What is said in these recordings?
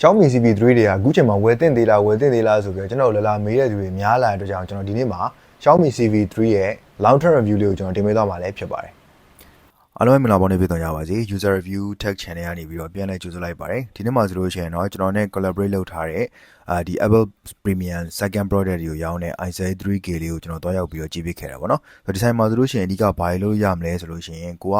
Xiaomi CP3 တွေကအခုချိန်မှာဝယ်သင့်သေးလားဝယ်သင့်သေးလားဆိုပြီးတော့ကျွန်တော်တို့လာလာမေးတဲ့သူတွေများလာတဲ့အတွက်ကြောင့်ကျွန်တော်ဒီနေ့မှာ Xiaomi CP3 ရဲ့ long term review လေးကိုကျွန်တော်တင်ပေးသွားမှာလည်းဖြစ်ပါတယ်အားလုံးပဲမင်္ဂလာပါနေပြည်တော်ကြပါစေ user review tech channel ကနေပြီးတော့ပြန်လည်ကြိုဆိုလိုက်ပါတယ်ဒီနေ့မှာဆိုလို့ရှိရင်တော့ကျွန်တော်နဲ့ collaborate လုပ်ထားတဲ့ အာဒီ Apple Premium second product တွေကိုရောင်းတဲ့ i7 3K လေးကိုကျွန်တော်တွားရောက်ပြီးတော့ကြည့်ပေးခဲ့တာပေါ့နော်ဆိုတော့ဒီဆိုင်မှာဆိုလို့ရှိရင်အဓိကဘာလို့ရမလဲဆိုလို့ရှိရင်ကိုက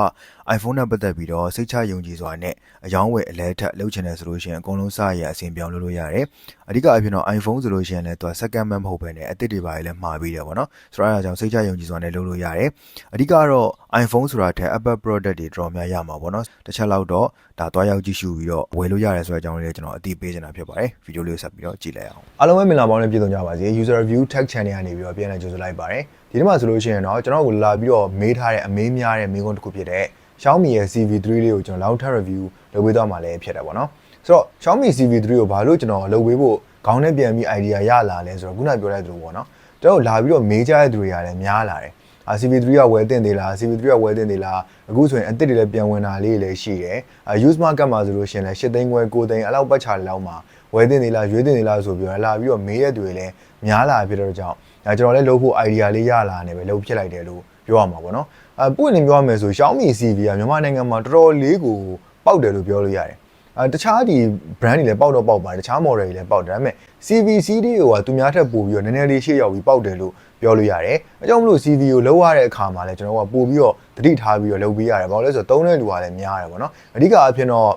iPhone နဲ့ပတ်သက်ပြီးတော့စိတ်ချယုံကြည်စွာနဲ့အယောင်းဝယ်အလဲထက်လုပ်ချင်တယ်ဆိုလို့ရှိရင်အကုန်လုံးစရအဆင်ပြောင်းလုပ်လို့ရတယ်အဓိကအဖြစ်တော့ iPhone ဆိုလို့ရှိရင်လည်းသူက second man မဟုတ်ဘဲနဲ့အသစ်တွေပါလည်းမှာပြီးတယ်ပေါ့နော်ဆိုတော့အဲဒါကြောင့်စိတ်ချယုံကြည်စွာနဲ့လုပ်လို့ရတယ်အဓိကတော့ iPhone ဆိုတာထက် Apple product တွေတော်တော်များရမှာပေါ့နော်တစ်ချက်လောက်တော့ဒါတွားရောက်ကြည့်ရှုပြီးတော့ဝယ်လို့ရတယ်ဆိုတဲ့အကြောင်းလေးလည်းကျွန်တော်အသိပေးချင်တာဖြစ်ပါတယ်ဗီဒီယိုလေးကိုဆက်ပြီးတော့ကြည့်လိုက်အောင်အားလုံးပဲမင်္ဂလာပါနဲ့ပြည်သူကြပါစေ user review tech channel ကနေပြီးတော့ပြန်လည်ကြိုဆိုလိုက်ပါတယ်ဒီနေ့မှာဆိုလို့ရှိရင်တော့ကျွန်တော်ကိုလာပြီးတော့မေးထားတဲ့အမေးများတဲ့မေးခွန်းတစ်ခုဖြစ်တဲ့ Xiaomi ရဲ့ CV3 လေးကိုကျွန်တော် long term review လုပ်ပေးသွားမှာလည်းဖြစ်တယ်ပေါ့နော်ဆိုတော့ Xiaomi CV3 ကိုဘာလို့ကျွန်တော်လုပ်ပေးဖို့ခေါင်းနဲ့ပြန်ပြီး idea ရလာလဲဆိုတော့ခုနပြောတဲ့သူပေါ့နော်ကျွန်တော်လာပြီးတော့မေးကြတဲ့သူတွေကလည်းများလာတယ်အာ CV3 ကဝယ်တင်သေးလား CV3 ကဝယ်တင်သေးလားအခုဆိုရင်အစ်စ်တွေလည်းပြန်ဝင်တာလေးတွေလည်းရှိတယ်အာ use market မှာဆိုလို့ရှိရင်လည်း8သိန်းခွဲ9သိန်းအဲ့လောက်ပတ်ချာလောက်မှာဝယ်တင်သေးလားရွေးတင်သေးလားဆိုပြီးတော့လာပြီးတော့မေးတဲ့သူတွေလည်းများလာဖြစ်တဲ့ကြောင့်ဒါကျွန်တော်လည်းလုပ်ဖို့ idea လေးရလာနေပဲလုပ်ဖြစ်လိုက်တယ်လို့ပြောရမှာပေါ့နော်အပွင့်နေပြောရမယ်ဆို Xiaomi CV ကမြန်မာနိုင်ငံမှာတော်တော်လေးကိုပေါက်တယ်လို့ပြောလို့ရတယ်အဲတခြားဒီ brand တွေလည်းပေါက်တော့ပေါက်ပါတယ်တခြား model တွေလည်းပေါက်တယ်ဒါပေမဲ့ CVC တွေကသူများထက်ပိုပြီးတော့နည်းနည်းလေးရှေ့ရောက်ပြီးပေါက်တယ်လို့ပြောလို့ရတယ်။အဲကြောင့်မလို့ CV ကိုလောက်ရတဲ့အခါမှာလည်းကျွန်တော်ကပို့ပြီးတော့တတိထားပြီးတော့လုပ်ပေးရတယ်။ဘာလို့လဲဆိုတော့သုံးတဲ့လူကလည်းများတယ်ပေါ့နော်။အဓိကအဖြစ်တော့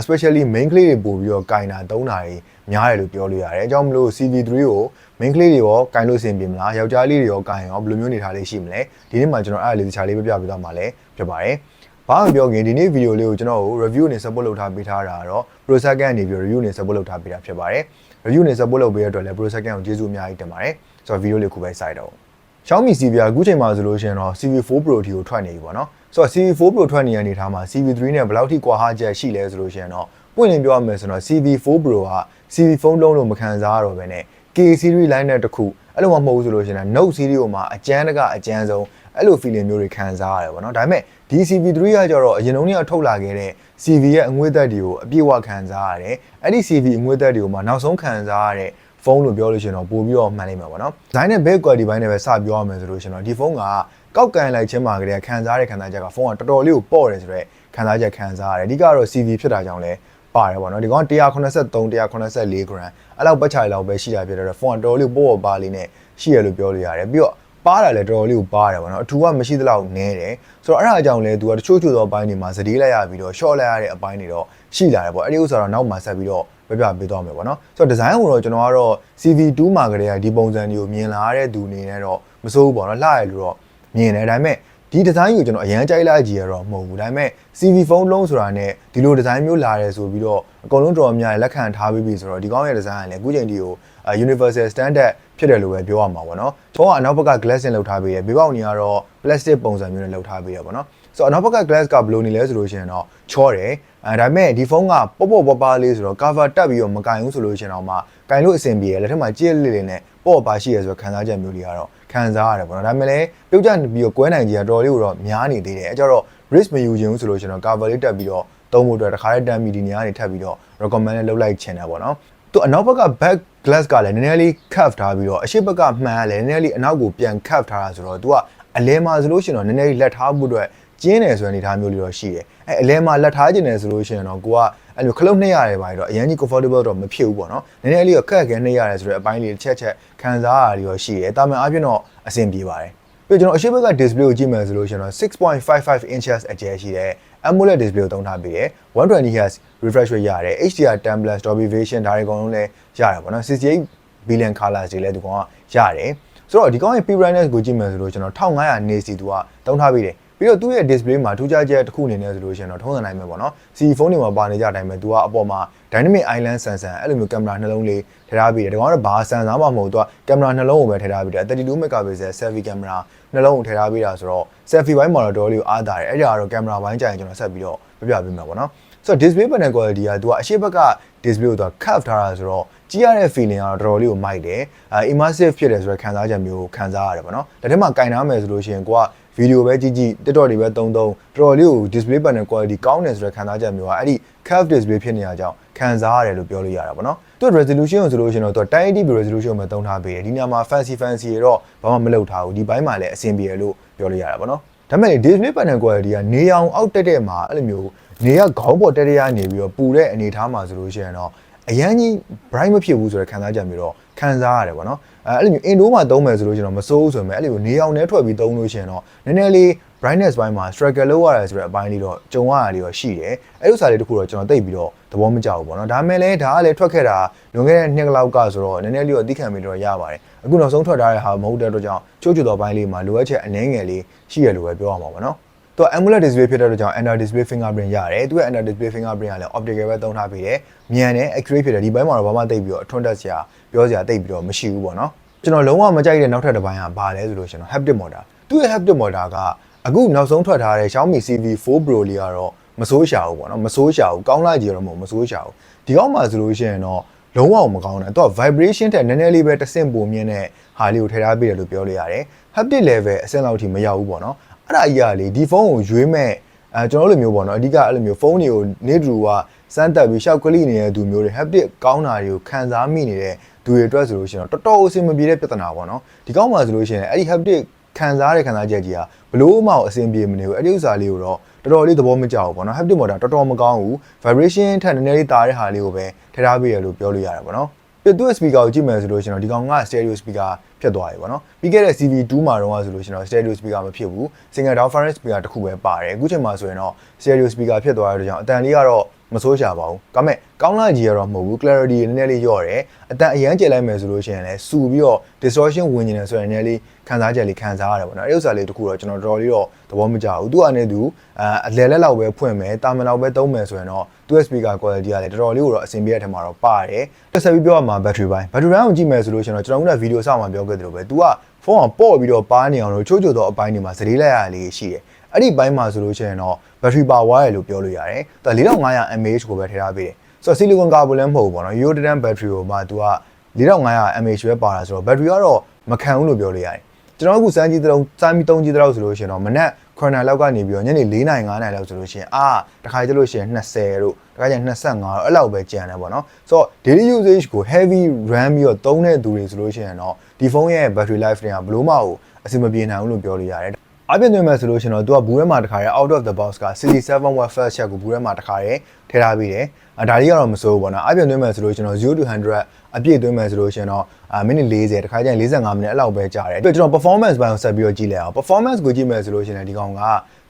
especially main ကလေးတွေပို့ပြီးတော့ကင်တာသုံးတာတွေများတယ်လို့ပြောလို့ရတယ်။အဲကြောင့်မလို့ CV3 ကို main ကလေးတွေရောကင်လို့အဆင်ပြေမလား။ယောက်ျားလေးတွေရောကင်ရောဘယ်လိုမျိုးနေထားလေးရှိမလဲ။ဒီနေ့မှာကျွန်တော်အဲ့ဒါလေးတခြားလေးပြပြပေးသွားမှာလည်းဖြစ်ပါတယ်။ ဘာမှပြောခင်ဒီနေ့ဗီဒီယိုလေးကိုကျွန်တော်တို့ review နဲ့ support လုပ်ထားပေးထားတာတော့ Pro Second ကနေပြီး review နဲ့ support လုပ်ထားပေးတာဖြစ်ပါတယ်။ review နဲ့ support လုပ်ပေးရတဲ့အတွက်လည်း Pro Second ကိုကျေးဇူးအများကြီးတင်ပါတယ်။ဆိုတော့ဗီဒီယိုလေးခုပဲစိုက်တော့ Xiaomi CV ကအခုချိန်မှာဆိုလို့ရှိရင်တော့ CV4 Pro တီကိုထွက်နေပြီပေါ့နော်။ဆိုတော့ CV4 Pro ထွက်နေတဲ့အနေအထားမှာ CV3 နဲ့ဘယ်လောက်ထိကွာဟချက်ရှိလဲဆိုလို့ရှိရင်တော့ပွင့်လင်းပြောရမယ်ဆိုတော့ CV4 Pro က CV ဖုန်းလုံးလို့မခံစားရတော့ဘဲနဲ့ K series line နဲ့တစ်ခုအဲ့လိုမှမဟုတ်ဘူးဆိုလို့ရှိရင် Note series ကိုမှအကျန်းတကအကျန်းဆုံး အဲ့လို feeling မျိုးတွေခံစားရတယ်ပေါ့နော်ဒါပေမဲ့ဒီ CV3 ကကြတော့အရင်တုန်းကထုတ်လာခဲ့တဲ့ CV ရဲ့အငွေ့သက်တွေကိုအပြည့်အဝခံစားရတယ်အဲ့ဒီ CV အငွေ့သက်တွေကိုမှနောက်ဆုံးခံစားရတဲ့ဖုန်းလို့ပြောလို့ရှိရင်တော့ပို့ပြီးတော့မှန်လိမ့်မယ်ပေါ့နော်။ဒီဇိုင်းနဲ့ build quality ဘိုင်းနဲ့ပဲစပြောရမယ်ဆိုလို့ရှိရင်တော့ဒီဖုန်းကကောက်ကန်လိုက်ခြင်းမှာကလေးခံစားရတဲ့ခံစားချက်ကဖုန်းကတော်တော်လေးကိုပေါ့တယ်ဆိုတော့ခံစားချက်ခံစားရတယ်။အဓိကတော့ CV ဖြစ်တာကြောင့်လဲပါတယ်ပေါ့နော်ဒီကောင်183 184 gram အဲ့လောက်ပတ်ချာလောက်ပဲရှိတာဖြစ်တော့ဖုန်းကတော်တော်လေးပေါ့ပေါ့ပါလေးနဲ့ရှိရလို့ပြောလို့ရတယ်ပြီးတော့ ပါတာလည်းတော်တော်လေးကိုပါတယ်ပေါ့နော်အထူကမရှိသလောက်နဲတယ်ဆိုတော့အဲ့ဒါကြောင့်လဲသူကတချို့ချို့သောအပိုင်းတွေမှာစတေးလိုက်ရပြီးတော့ short လိုက်ရတဲ့အပိုင်းတွေတော့ရှိလာတယ်ပေါ့အဲ့ဒီဥစ္စာတော့နောက်မှဆက်ပြီးတော့ပြပြပေးသွားမယ်ပေါ့နော်ဆိုတော့ဒီဇိုင်းကိုတော့ကျွန်တော်ကတော့ CV2 မှာကလေးကဒီပုံစံတွေကိုမြင်လာရတဲ့သူအနေနဲ့တော့မစိုးဘူးပေါ့နော်လှရလို့တော့မြင်တယ်ဒါပေမဲ့ ဒီဒီဇိုင်းကိုကျွန်တော်အရန်ကြိုက်လိုက်ကြည့်ရတော့မဟုတ်ဘူးဒါပေမဲ့ CV ဖုန်းလုံးဆိုတာနဲ့ဒီလိုဒီဇိုင်းမျိုးလာတယ်ဆိုပြီးတော့အကုန်လုံးတော်တော်များများလက်ခံထားပြီးပြီဆိုတော့ဒီကောင်းရဲ့ဒီဇိုင်းကလည်းအခုချိန်ဒီကို universal standard ဖြစ်တယ်လို့ပဲပြောရမှာပေါ့နော်ဖုန်းကအနောက်ဘက်က glassing လောက်ထားပေးတယ်ဘေးပေါက်နေကတော့ plastic ပုံစံမျိုးနဲ့လောက်ထားပေးရပေါ့နော်ဆိုတော့အနောက်ဘက်က glass ကဘယ်လိုနေလဲဆိုလို့ရှိရင်တော့ချောတယ်အဲဒါပေမဲ့ဒီဖုန်းကပေါ့ပေါ့ပါပါလေးဆိုတော့ cover တက်ပြီးတော့မကင်ဘူးဆိုလို့ရှိရင်တော့မှ ကင်လို့အဆင်ပြေတယ်လက်ထက်မှာကြည့်လေးလေးနဲ့ပေါ့ပါရှိရဆိုတော့ခံစားချက်မျိုးတွေကတော့ခံစားရတယ်ပေါ့နော်ဒါပေမဲ့လည်းပြုတ်ကျပြီးတော့ကွဲနိုင်ကြီးကတော်လေးကိုတော့များနေသေးတယ်အဲကြတော့ risk မယူချင်ဘူးဆိုလို့ရှိရင်တော့ cover လေးတက်ပြီးတော့သုံးဖို့အတွက်တခါတည်းတမ်းမီဒီနေရာနေထပ်ပြီးတော့ recommend လုပ်လိုက်ချင်တယ်ပေါ့နော်သူအနောက်ဘက်က back glass ကလည်းနည်းနည်းလေး curve ထားပြီးတော့အရှိဘက်ကမှန်လည်းနည်းနည်းလေးအနောက်ကိုပြန် curve ထားတာဆိုတော့ तू ကအလဲမှာဆိုလို့ရှိရင်တော့နည်းနည်းလေးလက်ထားဖို့အတွက်ကျင်းတယ်ဆိုတဲ့အနေအထားမျိုးလေးတော့ရှိတယ်အဲအလဲမှာလက်ထားခြင်းတယ်ဆိုလို့ရှိရင်တော့ကိုက အဲ့လိုခလုတ်နှိပ်ရတယ်ပါတော့အရင်ကြီး comfortable တော့မဖြစ်ဘူးပေါ့နော်နည်းနည်းလေးတော့ခက်ခဲနှိပ်ရတယ်ဆိုတဲ့အပိုင်းလေးတစ်ချက်ချက်ခံစားရတာတွေရောရှိတယ်တာမန်အပြင်တော့အဆင်ပြေပါတယ်ပြီးတော့ကျွန်တော်အရှိဘက်က display ကိုကြည့်မယ်ဆိုလို့ရှိရင်တော့6.55 inches အကျယ်ရှိတဲ့ AMOLED display ကိုသုံးထားပြီးတယ်120 Hz refresh rate ရတယ် HDR10 plus Dolby Vision ဒါတွေအကုန်လုံးလည်းရတယ်ပေါ့နော်68 billion colors တွေလည်းဒီကောင်ကရတယ်ဆိုတော့ဒီကောင်ရဲ့ P brightness ကိုကြည့်မယ်ဆိုလို့ကျွန်တော်1500 nits သူကသုံးထားပြီးတယ် ပြီးတော့သူ့ရဲ့ display မှာထူးခြားချက်တစ်ခုအနေနဲ့ဆိုလို့ရှိရင်တော့ထုံးစံတိုင်းပဲပေါ့နော်။ C phone တွေမှာပါနေကြအတိုင်းပဲသူကအပေါ်မှာ dynamic island sensor အဲ့လိုမျိုးကင်မရာနှလုံးလေးထည့်ထားပြီးတယ်။ဒါကောင်ကတော့ဘာ sensor မှမဟုတ်သူကကင်မရာနှလုံးကိုပဲထည့်ထားပြီးတယ်32 megapixel selfie camera နှလုံးကိုထည့်ထားပြီးတာဆိုတော့ selfie ဘိုင်းမှာတော့တော်တော်လေးကိုအားတာတယ်။အဲ့ဒါကတော့ကင်မရာဘိုင်းကြရင်ကျွန်တော်ဆက်ပြီးတော့ပြပြပေးမှာပေါ့နော်။ဆိုတော့ display panel quality ကသူကအရှိဘက်က display ကိုသူက curve ထားတာဆိုတော့ကြည့်ရတဲ့ feeling ကတော့တော်တော်လေးကိုမိုက်တယ်။အဲ immersive ဖြစ်တယ်ဆိုတဲ့ခံစားချက်မျိုးခံစားရတယ်ပေါ့နော်။ဒါထဲမှာကင်ထားမယ်ဆိုလို့ရှိရင်ကိုက ဗီဒီယိုပဲကြည့်ကြည့် TikTok တွေပဲတုံတုံတော်တော်လေးကို display panel quality ကောင်းတယ်ဆိုတဲ့ခံစားချက်မျိုးကအဲ့ဒီ curve display ဖြစ်နေတာကြောင့်ခံစားရတယ်လို့ပြောလို့ရတာပေါ့နော်သူ resolution ကိုဆိုလို့ရှိရင်တော့သူ 1080p resolution မှာတုံးထားပေးတယ်ဒီညမှာ fancy fancy ရတော့ဘာမှမလုပ်ထားဘူးဒီဘိုင်းမှာလည်းအဆင်ပြေတယ်လို့ပြောလို့ရတာပေါ့နော်ဒါပေမဲ့ display panel quality ကနေအောင်အောက်တက်တဲ့မှာအဲ့လိုမျိုးနေရခေါင်းပေါ်တက်တက်ရနေပြီးတော့ပူတဲ့အနေအထားမှာဆိုလို့ရှိရင်တော့အရန်ကြီး bright မဖြစ်ဘူးဆိုတဲ့ခံစားချက်မျိုးတော့ခံစားရတယ်ပေါ့နော် အဲအဲ့လိုမျိုး indoor မှာသုံးမယ်ဆိုလို့ရှိရင်တော့မစိုးဘူးဆိုပေမဲ့အဲ့လိုနေအောင်နဲ့ထွက်ပြီးသုံးလို့ရှိရင်တော့နည်းနည်းလေး brightness ဘိုင်းမှာ struggle လုပ်ရတယ်ဆိုတဲ့အပိုင်းလေးတော့ကြုံရတာလေးတော့ရှိတယ်အဲ့ဥစ္စာလေးတခုတော့ကျွန်တော်သိပြီးတော့သဘောမကျဘူးပေါ့နော်ဒါပေမဲ့လည်းဒါကလည်းထွက်ခဲ့တာလွန်ခဲ့တဲ့နှစ်ကလောက်ကဆိုတော့နည်းနည်းလေးတော့သိခံပြီးတော့ရပါတယ်အခုနောက်ဆုံးထွက်ထားတဲ့ဟာမဟုတ်တဲ့အတွက်ကြောင့်ချိုးချူတော်ဘိုင်းလေးမှာလိုအပ်ချက်အနည်းငယ်လေးရှိရလို့ပဲပြောရမှာပေါ့နော် သူက AMOLED display ဖြစ်တဲ့အတွက်ကြောင့် under display fingerprint ရတယ်သူက under display fingerprint ကလည်း optical ပဲသုံးထားပြီးတယ်မြန်တယ် accurate ဖြစ်တယ်ဒီဘက်မှာတော့ဘာမှသိပ်ပြီးတော့အထွန်းတက်စရာပြောစရာသိပ်ပြီးတော့မရှိဘူးပေါ့နော်ကျွန်တော်လုံးဝမကြိုက်တဲ့နောက်ထပ်တစ်ပိုင်းကဘာလဲဆိုလို့ရှိရင်တော့ haptic motor သူ့ရဲ့ haptic motor ကအခုနောက်ဆုံးထွက်ထားတဲ့ Xiaomi CV4 Pro လေးကတော့မစိုးရှာဘူးပေါ့နော်မစိုးရှာဘူးကောင်းလာကြည့်ရတော့မဟုတ်မစိုးရှာဘူးဒီကောက်မှာဆိုလို့ရှိရင်တော့လုံးဝမကောင်းတယ်သူက vibration ထက်နည်းနည်းလေးပဲတစ်ဆင့်ပိုမြင့်တဲ့ဟာလေးကိုထည့်ထားပေးတယ်လို့ပြောလို့ရတယ် haptic level အဆင့်လောက်ထိမရောက်ဘူးပေါ့နော် အဲ့ဒါကြီးကလေဒီဖုန်းကိုရွေးမဲ့အဲကျွန်တော်တို့လိုမျိုးပေါ့နော်အဓိကအဲ့လိုမျိုးဖုန်းတွေကိုနေတူကစမ်းတက်ပြီးရှောက်ကလိနေတဲ့သူမျိုးတွေ haptic ကောင်းတာတွေကိုခံစားမိနေတဲ့သူတွေအတွက်ဆိုလို့ရှိရင်တော့တော်တော်အဆင်မပြေတဲ့ပြဿနာပေါ့နော်ဒီကောက်မှာဆိုလို့ရှိရင်အဲ့ဒီ haptic ခံစားရတဲ့ခံစားချက်ကြီးကဘလို့မှအဆင်ပြေမနေဘူးအဲ့ဒီဥစ္စာလေးကိုတော့တော်တော်လေးသဘောမကျဘူးပေါ့နော် haptic motor တော်တော်မကောင်းဘူး vibration ထက်နည်းနည်းလေးတာတဲ့ဟာလေးကိုပဲထည့်ထားပေးရလို့ပြောလို့ရတာပေါ့နော်ပြ သူ့ speaker ကိုကြည့်မယ်ဆိုလို့ရှိရင်တော့ဒီကောင်က stereo speaker ဖြစ်သွားပြီပေါ့နော်ပြီးခဲ့တဲ့ CV2 မှာတော့ဆိုလို့ရှိရင်တော့ stereo speaker မဖြစ်ဘူး single down different speaker တစ်ခုပဲပါတယ်အခုချိန်မှာဆိုရင်တော့ stereo speaker ဖြစ်သွားတဲ့ကြောင့်အတန်လေးကတော့မဆိုးရှာပါဘူး။ဒါပေမဲ့ကောင်းလာကြီးရတော့မဟုတ်ဘူး clarity နည်းနည်းလေးလျော့တယ်။အတန်အရန်ကျလိုက်မယ်ဆိုလို့ရှိရင်လည်းစူပြီးတော့ distortion ဝင်နေတယ်ဆိုရင်နည်းနည်းလေးခံစားချက်လေးခံစားရတယ်ပေါ့နော်။အဲ့ဥစ္စာလေးတခုတော့ကျွန်တော်တော်တော်လေးတော့သဘောမကျဘူး။သူ့အနေနဲ့သူအအလဲလက်လောက်ပဲဖွင့်မယ်တာမန်လောက်ပဲသုံးမယ်ဆိုရင်တော့ သူ့ speaker quality ကလည်းတော်တော်လေးကိုတော့အဆင်ပြေတဲ့အထက်မှာတော့ပါတယ်။တစ်ဆက်ပြီးပြောရမှာ battery ပိုင်း battery ပိုင်းကိုကြည့်မယ်ဆိုလို့ရှိရင်တော့ကျွန်တော်တို့ကဗီဒီယိုဆောက်မှာပြောခဲ့သလိုပဲ तू ကဖုန်းကပေါ့ပြီးတော့ပါနေအောင်လို့ချိုးချိုသောအပိုင်းတွေမှာစတေးလိုက်ရလေးရှိတယ်။အဲ့ဒီဘိုင်းမှာဆိုလို့ရှိရင်တော့ battery power ရလို့ပြောလို့ရတယ်။ဒါ4500 mAh ကိုပဲထည့်ထားပေးတယ်။ဆိုတော့ silicon carbon လည်းမဟုတ်ဘူးပေါ့နော်။ Yodan battery ကိုမှ तू က4500 mAh ပဲပါတာဆိုတော့ battery ကတော့မခံဘူးလို့ပြောလို့ရတယ်။ ကျွန်တော်အခုစမ်းကြည့်တဲ့စမ်းပြီးသုံးကြည့်တဲ့ဆိုလို့ရှိရင်တော့မနက်9နာရီလောက်ကနေပြီးတော့ညနေ4နာရီ5နာရီလောက်ဆိုလို့ရှိရင်အာတခါကြလို့ရှိရင်20တို့တခါကျရင်25တော့အဲ့လောက်ပဲကျန်တယ်ပေါ့နော်ဆိုတော့ daily usage ကို heavy RAM ပြီးတော့သုံးတဲ့သူတွေဆိုလို့ရှိရင်တော့ဒီဖုန်းရဲ့ battery life တွေကဘလို့မဟုတ်အဆင်မပြေနိုင်ဘူးလို့ပြောလို့ရတယ် အပြင်သွင်းမယ်ဆိုလို့ရှိရင်တော့သူကဘူးထဲမှာတခါရဲ out of the box က67 watt fast charge ကိုဘူးထဲမှာတခါရဲထည့်ထားပြီးတယ်အဲဒါလေးကတော့မစိုးဘူးပေါ့နော်အပြင်သွင်းမယ်ဆိုလို့ရှိရင်တော့0 to 100အပြည့်သွင်းမယ်ဆိုလို့ရှိရင်တော့အာမိနစ်40တခါကျရင်45မိနစ်အဲ့လောက်ပဲကြာတယ်ပြီးတော့ကျွန်တော် performance ဘိုင်းကိုဆက်ပြီးတော့ကြည့်လိုက်အောင် performance ကိုကြည့်မယ်ဆိုလို့ရှိရင်ဒီကောင်က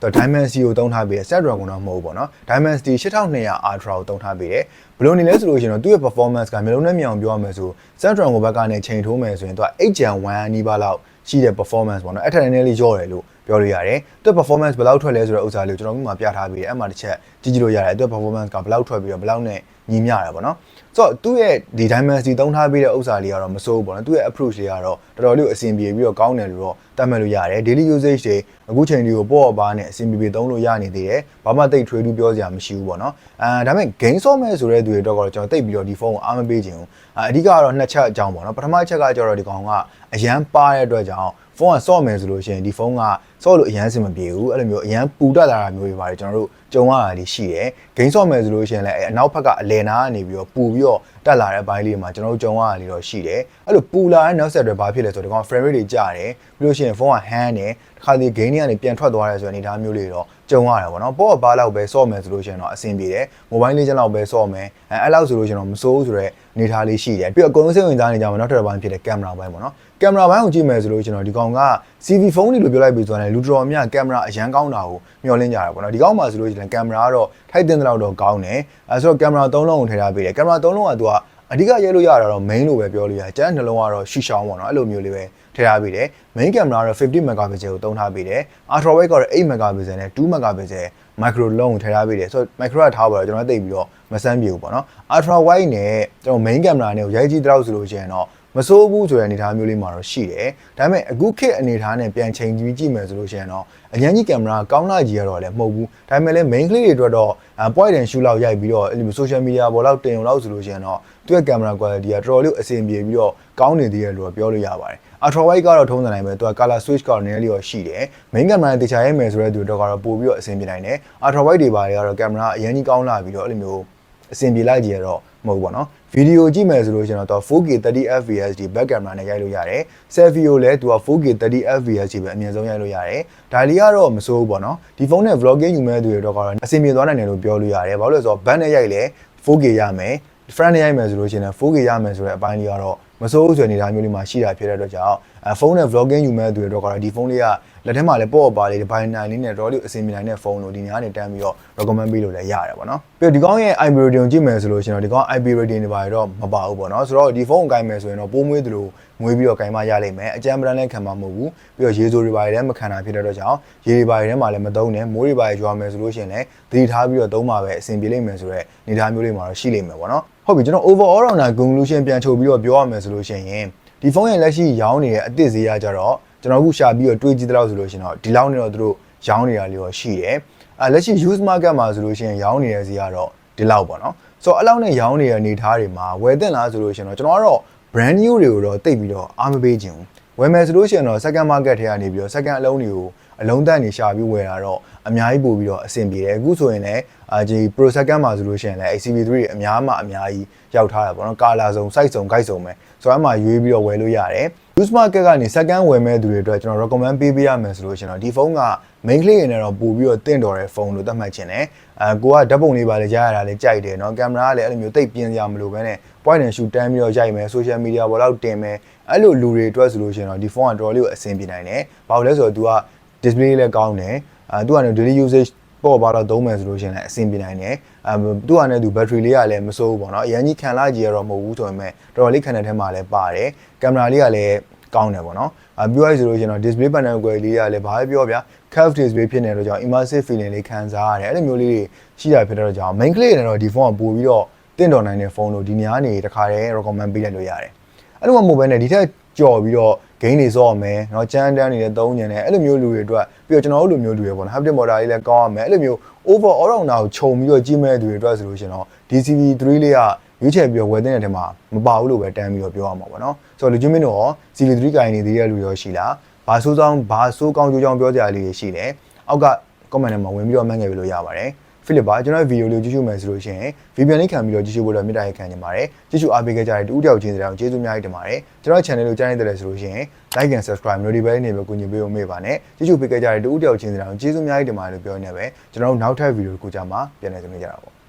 တော့ Dimensity ကိုတုံးထားပြီးတယ် Snapdragon တော့မဟုတ်ဘူးပေါ့နော် Dimensity 8200 Ultra ကိုတုံးထားပြီးတယ်ဘယ်လိုနေလဲဆိုလို့ရှိရင်တော့သူ့ရဲ့ performance ကမျိုးလုံးနဲ့မြောင်ပြောရမယ်ဆို Snapdragon ဘက်ကနေချိန်ထိုးမယ်ဆိုရင်သူက 8Gen 1နီးပါးလောက်ရှိတဲ့ performance ပေါ့နော်အဲ့ထက်နည်းနည်းလေးရော့တယ်လို့ ပြောလို့ရတယ်သူ့ performance ဘယ်လောက်ထွက်လဲဆိုတဲ့ဥစ္စာလေးကိုကျွန်တော်တို့မှပြထားပြီးတယ်အဲ့မှာတစ်ချက်ကြည့်ကြည့်လို့ရတယ်သူ့ performance ကဘယ်လောက်ထွက်ပြီးတော့ဘယ်လောက်နဲ့ညီမျှတယ်ပေါ့နော်ဆိုတော့သူ့ရဲ့ဒီ Dimensity တုံးထားပြီးတဲ့ဥစ္စာလေးကတော့မစိုးဘူးပေါ့နော်သူ့ရဲ့ approach လေးကတော့တော်တော်လေးအဆင်ပြေပြီးတော့ကောင်းတယ်လို့တော့တတ်မှတ်လို့ရတယ် daily usage တွေအခုချိန်ဒီကိုပေါ့ပါနဲ့အဆင်ပြေပြေသုံးလို့ရနေသေးတယ်ဘာမှတိတ်ထွေးထူးပြောစရာမရှိဘူးပေါ့နော်အဲဒါပေမဲ့ game ဆော့မဲ့ဆိုတဲ့သူတွေတော့ကတော့ကျွန်တော်တိတ်ပြီးတော့ဒီဖုန်းကိုအားမပေးခြင်းဘူးအဓိကကတော့နှစ်ချက်အကြောင်းပေါ့နော်ပထမချက်ကကျတော့ဒီကောင်က အရန်ပါတဲ့အတွက်ကြောင့်ဖုန်းကဆော့မယ်ဆိုလို့ရှိရင်ဒီဖုန်းကဆော့လို့အရန်စင်မပြေဘူးအဲ့လိုမျိုးအရန်ပူတက်လာတာမျိုးတွေပါတယ်ကျွန်တော်တို့ကြုံရတာလေးရှိတယ်ဂိမ်းဆော့မယ်ဆိုလို့ရှိရင်လည်းအနောက်ဘက်ကအလဲနာကနေပြီးတော့ပူပြီးတော့တက်လာတဲ့ဘိုင်းလေးမှာကျွန်တော်တို့ကြုံရတာလေးတော့ရှိတယ်အဲ့လိုပူလာတဲ့နောက်ဆက်တွဲဘာဖြစ်လဲဆိုတော့ဒီကောင် frame rate တွေကျတယ်ပြီးလို့ရှိရင်ဖုန်းက hang တယ်တစ်ခါတည်းဂိမ်းတွေကနေပြန်ထွက်သွားတယ်ဆိုတဲ့အနေအထားမျိုးလေးတော့ကြုံရတယ်ပေါ့နော်ပေါ့ဘာလောက်ပဲဆော့မယ်ဆိုလို့ရှိရင်တော့အဆင်ပြေတယ် mobile legend လောက်ပဲဆော့မယ်အဲအဲ့လောက်ဆိုလို့ရှိရင်တော့မစိုးဘူးဆိုတော့အနေအထားလေးရှိတယ်ပြီးတော့အကုန်လုံးစိတ်ဝင်စားနေကြမှာနောက်ထပ်တစ်ပိုင်းဖြစ်တဲ့ကင်မရာဘိုင်းပေါ့နော်ကင်မရာဘိုင်းကိုကြည့်မယ်ဆိုလို့ကျွန်တော်ဒီကောင်က CV ဖုန်းတွေလို့ပြောလိုက်ပြီးဆိုတော့လူတော်များကင်မရာအရန်ကောင်းတာကိုမျှော်လင့်ကြတာပေါ့နော်ဒီကောင်မှဆိုလို့ရှိရင်ကင်မရာကတော့ထိုက်တင်တဲ့လောက်တော့ကောင်းတယ်အဲဆိုတော့ကင်မရာ၃လုံးကိုထည့်ထားပေးတယ်ကင်မရာ၃လုံးကသူက အဓိကရဲလို့ရတာတော့ main လို့ပဲပြောလို့ရတယ်ကျန်တဲ့နှလုံးကတော့ရှီရှောင်းပေါ့နော်အဲ့လိုမျိုးလေးပဲထည့်ထားပေးတယ် main camera ကတော့50 megapixel ကိုသုံးထားပေးတယ် ultra wide ကတော့8 megapixel နဲ့2 megapixel micro လုံးကိုထည့်ထားပေးတယ်ဆိုတော့ micro ကထားပါတော့ကျွန်တော်သိပြီးတော့မစမ်းပြေဘူးပေါ့နော် ultra wide နဲ့ကျွန်တော် main camera နဲ့ကိုရိုက်ကြည့်တော့ဆိုလို့ရှိရင်တော့မစိုးဘူးဆိုတဲ့အနေအထားမျိုးလေးမှာတော့ရှိတယ်ဒါပေမဲ့အခုခေတ်အနေအထားနဲ့ပြန်ချိန်ကြည့်ကြည့်မယ်ဆိုလို့ရှိရင်တော့အញ្ញကြီးကင်မရာကောင်းလာကြီးရတော့လည်းမဟုတ်ဘူးဒါပေမဲ့လည်း main ကလေးတွေအတွက်တော့ point and shoot လောက်ရိုက်ပြီးတော့အဲ့လို social media ပေါ်လောက်တင်အောင်လောက်ဆိုလို့ရှိရင်တော့ သူ့ရဲ့ camera quality ကတော်တော်လေးအဆင်ပြေပြီးတော့ကောင်းနေသေးတယ်လို့ပြောလို့ရပါတယ် ultra wide ကတော့ထုံးစံတိုင်းပဲသူက color switch ကတော့နည်းနည်းလေးတော့ရှိတယ် main camera နဲ့တခြားရဲမယ်ဆိုတဲ့သူတော့ကတော့ပို့ပြီးတော့အဆင်ပြေနိုင်တယ် ultra wide တွေပါတွေကတော့ camera အရင်ကြီးကောင်းလာပြီးတော့အဲ့လိုမျိုးအဆင်ပြေလိုက်ကြရတော့မဟုတ်ဘူးပေါ့နော်ဗီဒီယိုကြည့်မယ်ဆိုလို့ရှိရင်တော့ 4K 30 fps ဒီ back camera နဲ့ရိုက်လို့ရတယ် selfie ကိုလည်းသူက 4K 30 fps ကြီးပဲအမြင့်ဆုံးရိုက်လို့ရတယ်ဒါလေးကတော့မစိုးဘူးပေါ့နော်ဒီဖုန်းနဲ့ vlogging ယူမဲ့သူတွေတော့ကတော့အဆင်ပြေသွားနိုင်တယ်လို့ပြောလို့ရတယ်ဘာလို့လဲဆိုတော့ back နဲ့ရိုက်လဲ 4K ရမယ် front နဲ့ရိုက်မယ်ဆိုလို့ရှိရင်လည်း 4K ရမယ်ဆိုတဲ့အပိုင်းလေးကတော့မစိုးဘူးဆိုတဲ့အနေအထားမျိုးလေးမှာရှိတာဖြစ်တဲ့အတွက်ကြောင့်အဲ ဖုန်းနဲ့ vlogging ယူမဲ့သူတွေတော့ကတော့ဒီဖုန်းလေးကလက်ထဲမှာလည်းပေါ့ပါလေးဒီဘိုင်နိုင်လေးနဲ့တော့လေးအဆင်ပြေနိုင်တဲ့ဖုန်းလို့ဒီနေရာနေတန်းပြီးတော့ recommend ပေးလို့လည်းရတယ်ပေါ့နော်ပြီးတော့ဒီကောင်းရဲ့ IP rating ကိုကြည့်မယ်ဆိုလို့ရှိရင်တော့ဒီကောင်း IP rating တွေပါတော့မပါဘူးပေါ့နော်ဆိုတော့ဒီဖုန်းကိုကင်မယ်ဆိုရင်တော့ပိုးမွေးသလိုမွေးပြီးတော့ကင်မရလိမ့်မယ်အကြမ်းပတမ်းလည်းခံမှာမဟုတ်ဘူးပြီးတော့ရေစိုးတွေပါလည်းမခံတာဖြစ်တဲ့အတွက်ကြောင့်ရေတွေပါထဲမှာလည်းမသုံးနဲ့မိုးတွေပါကြွားမယ်ဆိုလို့ရှိရင်လည်းသတိထားပြီးတော့သုံးပါပဲအဆင်ပြေလိမ့်မယ်ဆိုတော့နေသားမျိုးလေးမှာတော့ရှိလိမ့်မယ်ပေါ့နော်ဟုတ်ပြီကျွန်တော် overall round conclusion ပြန်ချုပ်ပြီးတော့ပြောရမယ်ဆိုလို့ရှိရင် ဒီဖုန်းရဲ့လက်ရှိရောင်းနေတဲ့အစ်စ်ဈေးကကြတော့ကျွန်တော်အခုရှာပြီးတော့တွေးကြည့်တဲ့လောက်ဆိုလို့ရှိရင်တော့ဒီလောက်နေတော့သူတို့ရောင်းနေတာလေးတော့ရှိတယ်အဲလက်ရှိ use market မှာဆိုလို့ရှိရင်ရောင်းနေတဲ့ဈေးကတော့ဒီလောက်ပေါ့နော်ဆိုတော့အဲ့လောက်နဲ့ရောင်းနေတဲ့အနေအထားတွေမှာဝယ်သင့်လားဆိုလို့ရှိရင်တော့ကျွန်တော်ကတော့ brand new တွေကိုတော့တိတ်ပြီးတော့အားမပေးခြင်းဘူးဝယ်မယ်ဆိုလို့ရှိရင်တော့ second market ထဲကနေပြီးတော့ second အလုံးတွေကို အလုံးတက်နေရှာပြီးဝယ်တာတော့အများကြီးပို့ပြီးတော့အဆင်ပြေတယ်အခုဆိုရင်လည်းအာဒီ pro second မှာဆိုလို့ရှိရင်လည်း ACV3 တွေအများမှအများကြီးရောက်ထားတာပေါ့နော်ကာလာစုံ size စုံ guide စုံပဲဆိုတော့အမှရွေးပြီးတော့ဝယ်လို့ရတယ် use market ကနေ second ဝယ်မဲ့သူတွေအတွက်ကျွန်တော် recommend ပေးပေးရမယ်ဆိုလို့ရှိရင်တော့ဒီဖုန်းက main click ရနေတော့ပို့ပြီးတော့တင့်တော်တဲ့ဖုန်းလို့သတ်မှတ်ခြင်းတယ်အဲကိုကဓာတ်ပုံလေးပါလေကြားရတာလေကြိုက်တယ်เนาะကင်မရာကလည်းအဲ့လိုမျိုးတိတ်ပြင်းစရာမလိုဘဲနဲ့ point and shoot တန်းပြီးတော့ရိုက်မယ် social media ပေါ်တော့တင်မယ်အဲ့လိုလူတွေအတွက်ဆိုလို့ရှိရင်တော့ဒီဖုန်းကတော်တော်လေးကိုအဆင်ပြေနိုင်တယ်ဘာလို့လဲဆိုတော့ तू က display လည်းကောင်းတယ်အဲ तू ကလည်း daily usage ပေါ့ပါတော့သုံးမယ်ဆိုလို့ရှိရင်လည်းအဆင်ပြေနိုင်တယ်အဲသူ့ဟာနဲ့သူဘက်ထရီလေးကလည်းမစိုးဘူးပေါ့နော်အရင်ကြီးခံလာကြည့်ရတော့မဟုတ်ဘူးဆိုပေမဲ့တော်တော်လေးခံတဲ့ထဲမှာလည်းပါတယ်ကင်မရာလေးကလည်းကောင်းတယ်ပေါ့နော်အပြောရဆိုလို့ရှိရင်တော့ display panel ကွယ်လေးကလည်းဘာပဲပြောဗျာ curve display ဖြစ်နေတဲ့ကြောင့် immersive feeling လေးခံစားရတယ်အဲ့လိုမျိုးလေးတွေရှိတာဖြစ်တဲ့ကြောင့် main click နဲ့တော့ဒီဖုန်းကပို့ပြီးတော့တင့်တော်နိုင်တဲ့ဖုန်းလို့ဒီနေရာနေတခါတည်း recommend ပေးလိုက်လို့ရတယ်အဲ့လိုမှမဟုတ်ဘဲနဲ့ဒီထက် ကြော်ပြီးတော့ gain တွေစော့ရမယ်เนาะချမ်းတန်းနေတဲ့သုံးညံနဲ့အဲ့လိုမျိုးလူတွေအတွက်ပြီးတော့ကျွန်တော်တို့လိုမျိုးလူတွေပေါ့နော် haptic motor လေးလည်းကောင်းရမယ်အဲ့လိုမျိုး over all round ကိုခြုံပြီးတော့ကြီးမဲ့သူတွေအတွက်ဆိုလို့ရှင်တော့ DCV3 လေးကရွေးချယ်ပြီးတော့ဝယ်တဲ့နေရာမှာမပါဘူးလို့ပဲတန်းပြီးတော့ပြောရမှာပေါ့နော်ဆိုတော့လူချင်းမင်းတို့ရော CV3 ကိုင်းနေသေးတဲ့လူရောရှိလားဘာဆိုးဆောင်ဘာဆိုးကောင်းကြိုးကြောင်ပြောကြရလေးရှိတယ်အောက်က comment ထဲမှာဝင်ပြီးတော့မှတ်ငယ်ပြီးလို့ရပါတယ် ဖိလစ်ပါကျွန်တော်ဗီဒီယိုလေးကြည့်ရှုမယ်ဆိုလို့ရှိရင်ဗီပြန်လေးခံပြီးတော့ကြည့်ရှုဖို့လည်းမေတ္တာရက်ခံနေပါတယ်ကြည့်ရှုအားပေးခဲ့ကြတဲ့တူတယောက်ချင်းစတဲ့အောင်ကျေးဇူးအများကြီးတင်ပါတယ်ကျွန်တော် channel ကိုကြားနေတယ်ဆိုလို့ရှိရင် like and subscribe notification နေပဲကူညီပေးဖို့မေ့ပါနဲ့ကြည့်ရှုပေးခဲ့ကြတဲ့တူတယောက်ချင်းစတဲ့အောင်ကျေးဇူးအများကြီးတင်ပါတယ်လို့ပြောနေပဲကျွန်တော်တို့နောက်ထပ်ဗီဒီယိုတစ်ခုကြမှာပြန်လည်ဆုံနေကြတာပေါ့